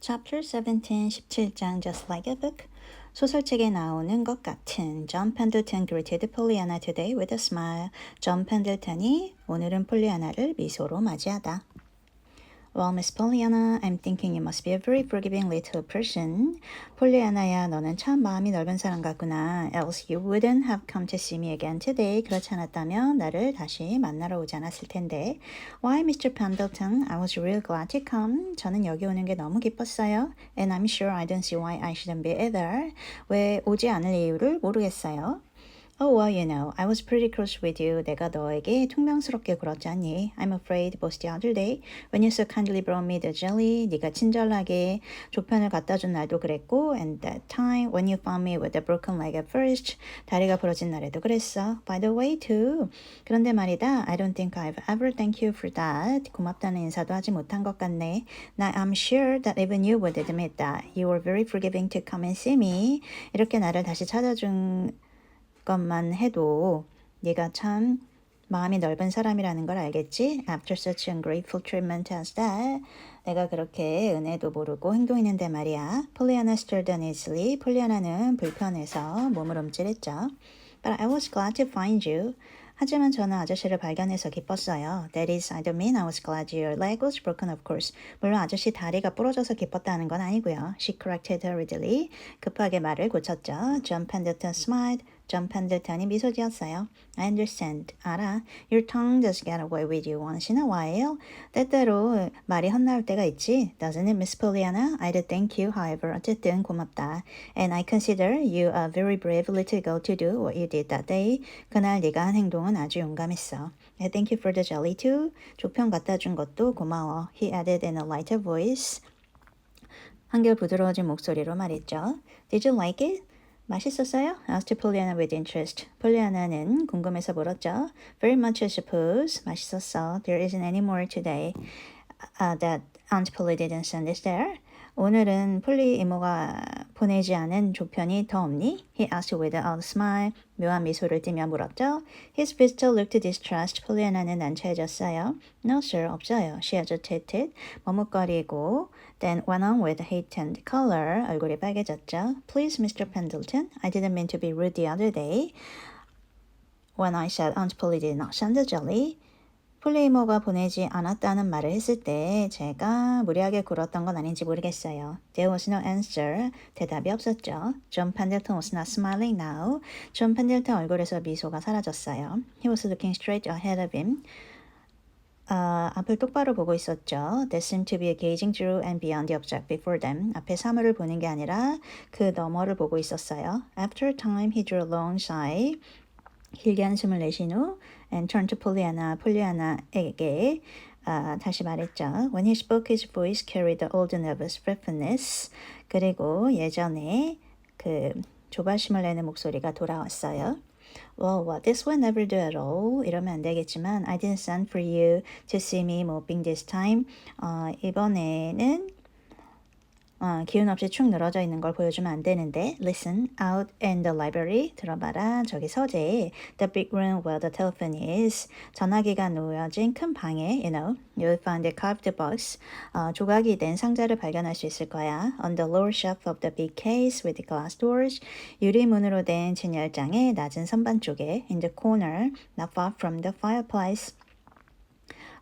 Chapter 17, 17장 Just Like a Book 소설책에 나오는 것 같은 John Pendleton greeted Pollyanna today with a smile. John Pendleton이 오늘은 폴리아나를 미소로 맞이하다. Well, Miss Pollyanna, I'm thinking you must be a very forgiving little person. 폴리아나야, 너는 참 마음이 넓은 사람 같구나. Else you wouldn't have come to see me again today. 그렇지 않았다면 나를 다시 만나러 오지 않았을 텐데. Why, Mr. Pendleton? I was real glad to come. 저는 여기 오는 게 너무 기뻤어요. And I'm sure I don't see why I shouldn't be either. 왜 오지 않을 이유를 모르겠어요. Oh, well, you know, I was pretty close with you. 내가 너에게 퉁명스럽게 굴었지 않니? I'm afraid both the other day when you so kindly brought me the jelly. 네가 친절하게 조편을 갖다 준 날도 그랬고 and that time when you found me with a broken leg at first. 다리가 부러진 날에도 그랬어. By the way, too. 그런데 말이다. I don't think I've ever thanked you for that. 고맙다는 인사도 하지 못한 것 같네. Now, I'm sure that even you would admit that. You were very forgiving to come and see me. 이렇게 나를 다시 찾아준 것만 해도 네가 참 마음이 넓은 사람이라는 걸 알겠지? After such ungrateful treatment as that. 내가 그렇게 은혜도 모르고 행동했는데 말이야. 폴리아나 stirred uneasily. 폴리아나는 불편해서 몸을 움찔했죠. But I was glad to find you. 하지만 저는 아저씨를 발견해서 기뻤어요. That is, I don't mean I was glad your leg was broken, of course. 물론 아저씨 다리가 부러져서 기뻤다는 건 아니고요. She corrected hurriedly. 급하게 말을 고쳤죠. John Pendleton smiled. 존 펜들턴이 미소 지었어요. I understand. 알아. Your tongue does get away with you once in a while. 때때로 말이 헛나올 때가 있지. Doesn't it, Miss Pollyanna? I'd thank you, however. 어쨌든 고맙다. And I consider you a very brave little girl to do what you did that day. 그날 네가 한 행동은 아주 용감했어. I thank you for the jelly too. 조편 갖다 준 것도 고마워. He added in a lighter voice. 한결 부드러워진 목소리로 말했죠. Did you like it? 맛있었어요? asked Pollyanna with interest. 폴리아나는 궁금해서 물었죠. Very much, I suppose. 맛있었어. There isn't any more today uh, that Aunt Polly didn't send us there. 오늘은 폴리 이모가 보내지 않은 조편이 더 없니? He asked with a smile. 묘한 미소를 띠며 물었죠. His visitor looked distressed. 폴리아나는 난처해졌어요. No, sir, 없어요. She agitated. 머뭇거리고 then went on with heightened color. 얼굴이 빨개졌죠. Please, Mr. Pendleton, I didn't mean to be rude the other day. When I said Aunt Polly did not send the 폴리이모가 보내지 않았다는 말을 했을 때 제가 무리하게 굴었던 건 아닌지 모르겠어요. There was no answer. 대답이 없었죠. 존 펜들턴 was not smiling now. 존 펜들턴 얼굴에서 미소가 사라졌어요. He was looking straight ahead of him. 아, 앞을 똑바로 보고 있었죠. They seemed to be gazing through and beyond the object before them. 앞에 사물을 보는 게 아니라 그 너머를 보고 있었어요. After time, he drew a long sigh. 길게 한숨을 내신 후 and turned to Pollyanna, 폴리아나에게 아, 다시 말했죠. When he spoke, his voice carried the old nervous breathlessness. 그리고 예전에 그 조바심을 내는 목소리가 돌아왔어요. Well, what this will never do at all. 이러면 안 되겠지만 I didn't send for you to see me moping this time. 어, 이번에는 어, 기운 없이 축 늘어져 있는 걸 보여주면 안 되는데 Listen, out in the library 들어봐라 저기 서재에 The big room where the telephone is 전화기가 놓여진 큰 방에 You know, you'll find a carved box 어, 조각이 된 상자를 발견할 수 있을 거야 On the lower shelf of the big case with glass doors 유리문으로 된 진열장의 낮은 선반 쪽에 In the corner, not far from the fireplace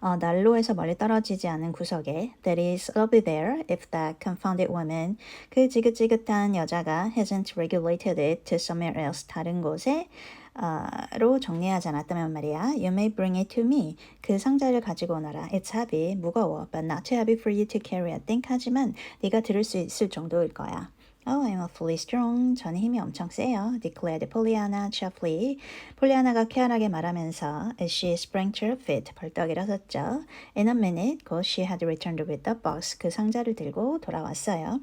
어, 난로에서 멀리 떨어지지 않은 구석에 That is, I'll be there if that confounded woman 그 지긋지긋한 여자가 hasn't regulated it to somewhere else 다른 곳에 어, 로 정리하지 않았다면 말이야. You may bring it to me. 그 상자를 가지고 오너라. It's heavy, 무거워, but not too heavy for you to carry. I think 하지만 네가 들을 수 있을 정도일 거야. Oh, I'm awfully strong. 저는 힘이 엄청 세요. declared Pollyanna cheerfully. 폴리아나가 쾌활하게 말하면서 as she sprang to her feet. 벌떡 일어섰죠. In a minute, 곧 she had returned with the box. 그 상자를 들고 돌아왔어요.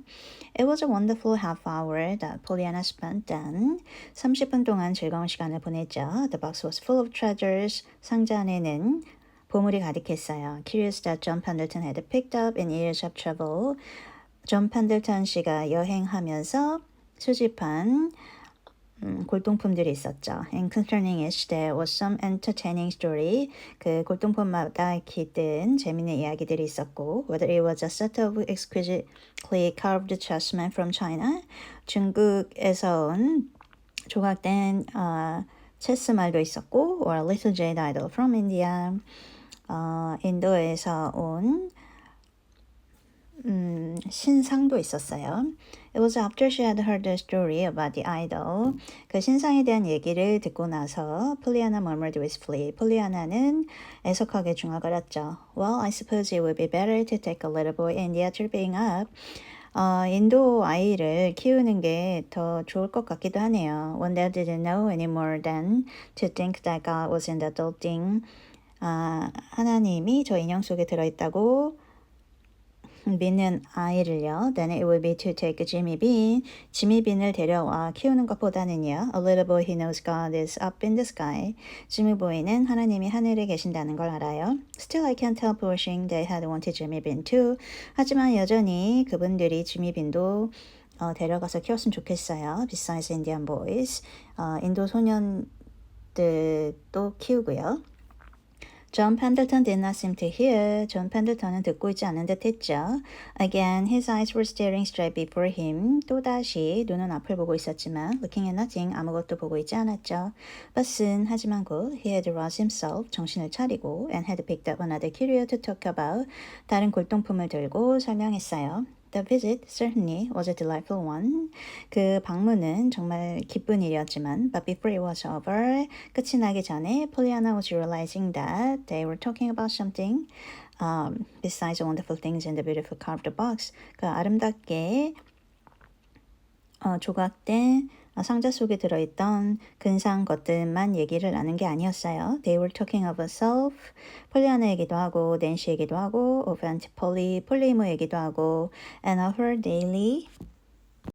It was a wonderful half hour that Pollyanna spent then. 30분 동안 즐거운 시간을 보냈죠. The box was full of treasures. 상자 안에는 보물이 가득했어요. Curious that John Pendleton had picked up in years of travel. 존 펜들턴 씨가 여행하면서 수집한 음, 골동품들이 있었죠. And concerning each, there was some entertaining story. 그 골동품마다 깃든 재밌는 이야기들이 있었고, whether it was a set of exquisitely carved chessmen from China, 중국에서 온 조각된 어, 체스 말도 있었고, or a little jade idol from India, 어, 인도에서 온 음, 신상도 있었어요. It was after she had heard the story about the idol. 그 신상에 대한 얘기를 듣고 나서 폴리아나 murmured wistfully. 폴리아나는 애석하게 중얼거렸죠. Well, I suppose it would be better to take a little boy India to bring up. 어, 인도 아이를 키우는 게 더 좋을 것 같기도 하네요. One that didn't know any more than to think that God was in the adulting. 아, 하나님이 저 인형 속에 들어있다고 믿는 아이를요. Then it would be to take Jimmy Bean. 지미 빈을 데려와 키우는 것보다는요. A little boy who knows God is up in the sky. 지미 보이는 하나님이 하늘에 계신다는 걸 알아요. Still I can't help wishing they had wanted Jimmy Bean too. 하지만 여전히 그분들이 지미 빈도 어, 데려가서 키웠으면 좋겠어요. Besides Indian boys. 어, 인도 소년들도 키우고요. 존 펜들턴 did not seem to hear. 존 펜들턴은 듣고 있지 않은 듯 했죠. Again, his eyes were staring straight before him. 또다시 눈은 앞을 보고 있었지만 looking at nothing, 아무것도 보고 있지 않았죠. But soon, 하지만 곧 he had roused himself, 정신을 차리고 and had picked up another curio to talk about. 다른 골동품을 들고 설명했어요. The visit certainly was a delightful one. 그 방문은 정말 기쁜 일이었지만, but before it was over, 끝이 나기 전에 Pollyanna was realizing that they were talking about something um, besides the wonderful things in the beautiful carved box. 그 아름답게 어, 조각된 어, 상자 속에 들어있던 근사한 것들만 얘기를 나눈 게 아니었어요. They were talking of herself. 폴리아나 얘기도 하고, 낸시 얘기도 하고, Polly, 폴리 이모 얘기도 하고, and of her daily